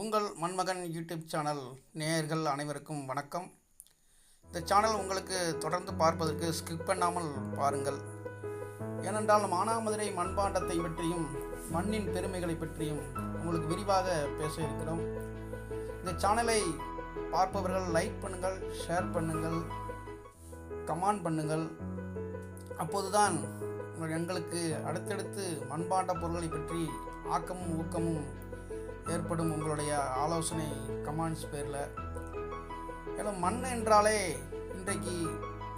உங்கள் மண்மகன் YouTube channel நேயர்கள் அனைவருக்கும் வணக்கம். இந்த சேனல் உங்களுக்கு தொடர்ந்து பார்ப்பதற்கு ஸ்கிப் பண்ணாமல் பாருங்கள். ஏனென்றால் மானாமதுரை மண்பாண்டத்தை பற்றியும் மண்ணின் பெருமைகளை பற்றியும் உங்களுக்கு விரிவாக பேச இருக்கிறோம். இந்த சேனலை பார்ப்பவர்கள் லைக் பண்ணுங்கள் ஷேர் பண்ணுங்கள் கமெண்ட் பண்ணுங்கள். அப்போதுதான் எங்களுக்கு அடுத்தடுத்து மண்பாண்ட பொருட்களை பற்றி ஆக்கமும் ஊக்கமும் ஏற்படும் உங்களுடைய ஆலோசனை கமெண்ட்ஸ் பேரில். ஏன்னா மண் என்றாலே இன்றைக்கு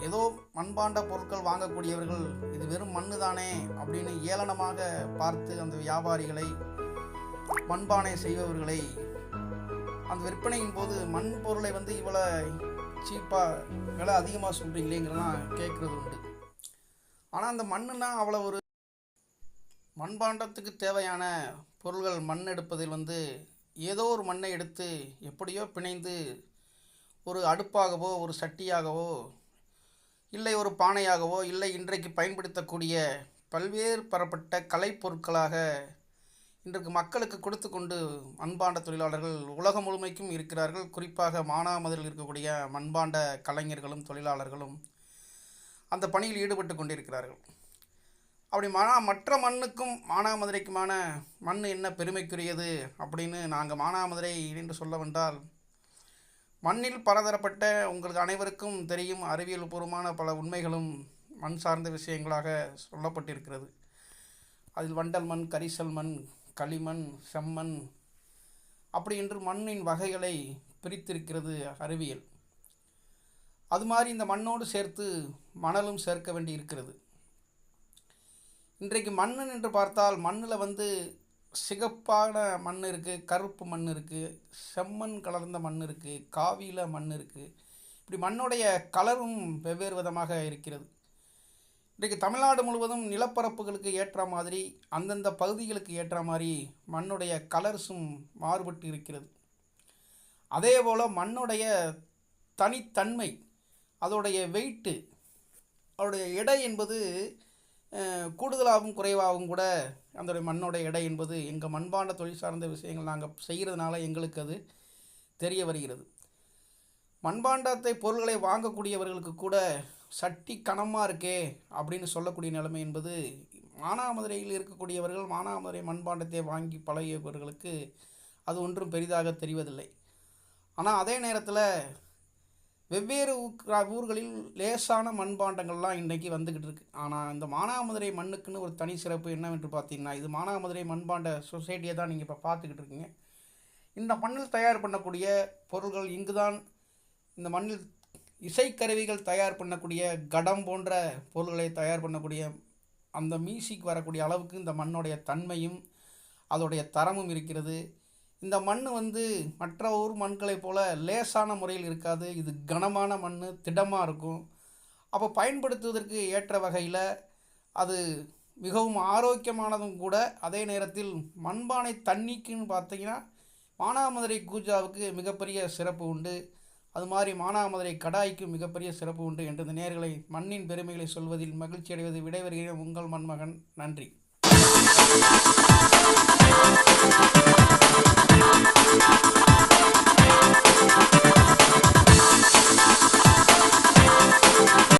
ஏதோ மண்பாண்ட பொருட்கள் வாங்கக்கூடியவர்கள் இது வெறும் மண்ணு தானே அப்படின்னு ஏளனமாக பார்த்து அந்த வியாபாரிகளை மண்பானை செய்பவர்களை அந்த விற்பனையின் போது மண் பொருளை வந்து இவ்வளோ சீப்பாக விலை அதிகமாக சொல்கிறீங்களேங்கிறதான் கேட்குறது உண்டு. ஆனால் அந்த மண்ணுனா அவ்வளோ ஒரு மண்பாண்டத்துக்கு தேவையான பொருள்கள் மண் எடுப்பதில் வந்து ஏதோ ஒரு மண்ணை எடுத்து எப்படியோ பிணைந்து ஒரு அடுப்பாகவோ ஒரு சட்டியாகவோ இல்லை ஒரு பானையாகவோ இல்லை இன்றைக்கு பயன்படுத்தக்கூடிய பல்வேறு பரப்பட்ட கலைப்பொருட்களாக இன்றைக்கு மக்களுக்கு கொடுத்து கொண்டு மண்பாண்ட தொழிலாளர்கள் உலகம் முழுமைக்கும் இருக்கிறார்கள். குறிப்பாக மானாமதுரில் இருக்கக்கூடிய மண்பாண்ட கலைஞர்களும் தொழிலாளர்களும் அந்த பணியில் ஈடுபட்டு கொண்டிருக்கிறார்கள். அப்படி மானா மற்ற மண்ணுக்கும் மானாமதுரைக்குமான மண் என்ன பெருமைக்குரியது? அப்படின்னு நாங்கள் மானாமதுரை என்று சொல்ல வந்தால் மண்ணில் பலதரப்பட்ட உங்களுக்கு அனைவருக்கும் தெரியும் அறிவியல் பூர்வமான பல உண்மைகளும் மண் சார்ந்த விஷயங்களாக சொல்லப்பட்டிருக்கிறது. அதில் வண்டல் மண் கரிசல் மண் களிமண் செம்மண் அப்படி என்று மண்ணின் வகைகளை பிரித்திருக்கிறது அறிவியல். அது மாதிரி இந்த மண்ணோடு சேர்த்து மணலும் சேர்க்க வேண்டி இருக்கிறது இன்றைக்கு மண்ணு என்று பார்த்தால் மண்ணில் வந்து சிகப்பான மண் இருக்குது கருப்பு மண் இருக்குது செம்மண் கலர்ந்த மண் இருக்குது காவியில் மண் இருக்குது இப்படி மண்ணுடைய கலரும் வெவ்வேறு விதமாக இருக்கிறது. இன்றைக்கு தமிழ்நாடு முழுவதும் நிலப்பரப்புகளுக்கு ஏற்ற மாதிரி அந்தந்த பகுதிகளுக்கு ஏற்ற மாதிரி மண்ணுடைய கலர்ஸும் மாறுபட்டு இருக்கிறது. அதே போல் மண்ணுடைய தனித்தன்மை அதோடைய வெயிட்டு அதோடைய எடை என்பது கூடுதலாகவும் குறைவாகவும் கூட அந்த மண்ணோட எடை என்பது எங்கள் மண்பாண்ட தொழில் சார்ந்த விஷயங்கள் நாங்கள் செய்கிறதுனால எங்களுக்கு அது தெரிய வருகிறது. மண்பாண்டத்தை பொருள்களை வாங்கக்கூடியவர்களுக்கு கூட சட்டி கனமாக இருக்கே அப்படின்னு சொல்லக்கூடிய நிலைமை என்பது மானாமதுரையில் இருக்கக்கூடியவர்கள் மானாமதுரை மண்பாண்டத்தை வாங்கி பழகியவர்களுக்கு அது ஒன்றும் பெரிதாக தெரிவதில்லை. ஆனால் அதே நேரத்தில் வெவ்வேறு ஊர்களில் லேசான மண்பாண்டங்கள்லாம் இன்றைக்கி வந்துக்கிட்டு இருக்குது ஆனால் இந்த மானாமதுரை மண்ணுக்குன்னு ஒரு தனி சிறப்பு என்னவென்று பார்த்தீங்கன்னா இது மானாமதுரை மண்பாண்ட சொசைட்டியை தான் நீங்கள் இப்போ பார்த்துக்கிட்டு இருக்கீங்க. இந்த மண்ணில் தயார் பண்ணக்கூடிய பொருள்கள் இங்கு தான் இந்த மண்ணில் இசைக்கருவிகள் தயார் பண்ணக்கூடிய கடம் போன்ற பொருள்களை தயார் பண்ணக்கூடிய அந்த மியூசிக் வரக்கூடிய அளவுக்கு இந்த மண்ணுடைய தன்மையும் அதோடைய தரமும் இருக்கிறது. இந்த மண் வந்து மற்ற ஊர் மண்களைப் போல லேசான முறையில் இருக்காது. இது கனமான மண் திடமாக இருக்கும். அப்போ பயன்படுத்துவதற்கு ஏற்ற வகையில் அது மிகவும் ஆரோக்கியமானதும் கூட. அதே நேரத்தில் மண்பானை தண்ணிக்குன்னு பார்த்தீங்கன்னா மானாமதுரை கூஜாவுக்கு மிகப்பெரிய சிறப்பு உண்டு. அது மாதிரி மானாமதுரை கடாய்க்கு மிகப்பெரிய சிறப்பு உண்டு என்று இந்த நேர்களை மண்ணின் பெருமைகளை சொல்வதில் மகிழ்ச்சி அடைவது விடைபெறுகிறேன் உங்கள் மண்மகன் நன்றி.